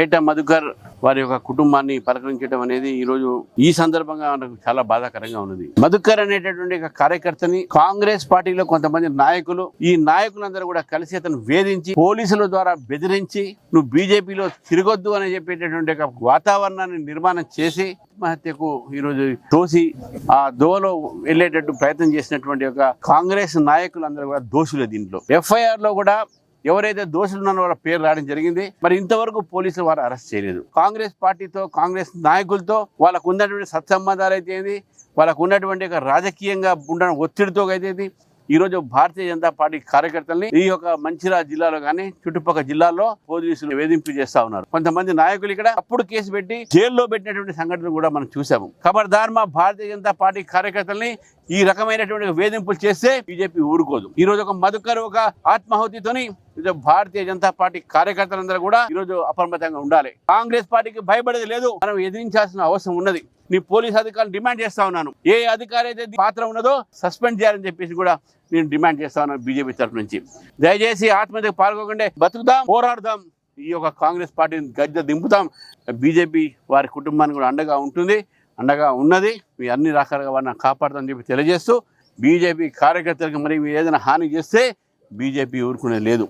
ఏటా మధుకర్ వారి యొక్క కుటుంబాన్ని పలకరించడం అనేది ఈ రోజు ఈ సందర్భంగా మనకు చాలా బాధాకరంగా ఉన్నది. మధుకర్ అనేటటువంటి ఒక కార్యకర్తని కాంగ్రెస్ పార్టీలో కొంతమంది నాయకులు ఈ నాయకులందరూ కూడా కలిసి అతను వేధించి పోలీసుల ద్వారా బెదిరించి నువ్వు బీజేపీలో తిరగొద్దు అని చెప్పేటటువంటి వాతావరణాన్ని నిర్మాణం చేసి ఆత్మహత్యకు ఈరోజు తోసి ఆ దోవలో వెళ్ళేటట్టు ప్రయత్నం చేసినటువంటి ఒక కాంగ్రెస్ నాయకులందరూ కూడా దోషులు దీంట్లో. ఎఫ్ఐఆర్లో కూడా ఎవరైతే దోషులు ఉన్నారో వాళ్ళ పేరు రావడం జరిగింది. మరి ఇంతవరకు పోలీసులు వారు అరెస్ట్ చేయలేదు. కాంగ్రెస్ పార్టీతో కాంగ్రెస్ నాయకులతో వాళ్ళకు ఉన్నటువంటి సత్సంబంధాలు అయితే వాళ్ళకు ఉన్నటువంటి రాజకీయంగా ఉండడం ఒత్తిడితో అయితే ఈరోజు ఈ రోజు భారతీయ జనతా పార్టీ కార్యకర్తల్ని ఈ యొక్క మంచిర్యాల జిల్లాలో కానీ చుట్టుపక్కల జిల్లాల్లో పోలీసులు వేధింపు చేస్తా ఉన్నారు. కొంతమంది నాయకులు ఇక్కడ అప్పుడు కేసు పెట్టి జైల్లో పెట్టినటువంటి సంఘటనలు కూడా మనం చూసాము ఖబర్దార్ మా భారతీయ జనతా పార్టీ కార్యకర్తల్ని ఈ రకమైనటువంటి వేధింపులు చేస్తే బీజేపీ ఊరుకోదు. ఈ రోజు ఒక మధుకర్ ఒక ఆత్మాహుతితోని భారతీయ జనతా పార్టీ కార్యకర్తలందరూ కూడా ఈ రోజు అప్రమత్తంగా ఉండాలి. కాంగ్రెస్ పార్టీకి భయపడేది లేదు మనం ఎదిరించాల్సిన అవసరం ఉన్నది. నీ పోలీస్ అధికారులు డిమాండ్ చేస్తా ఉన్నాను. ఏ అధికారి అయితే పాత్ర ఉన్నదో సస్పెండ్ చేయాలని చెప్పేసి కూడా నేను డిమాండ్ చేస్తా ఉన్నాను బీజేపీ తరఫు నుంచి. దయచేసి ఆత్మహత్యకు పాల్గొకండి బతుకుదాం పోరాడదాం. ఈ యొక్క కాంగ్రెస్ పార్టీని గద్దె దింపుతాం. బీజేపీ వారి కుటుంబానికి కూడా అండగా ఉంటుంది. అండగా ఉన్నది. మీ అన్ని రకాలుగా వారిని కాపాడుతామని చెప్పి తెలియజేస్తూ బీజేపీ కార్యకర్తలకు మరి మీరు ఏదైనా హాని చేస్తే బీజేపీ ఊరుకునేది లేదు.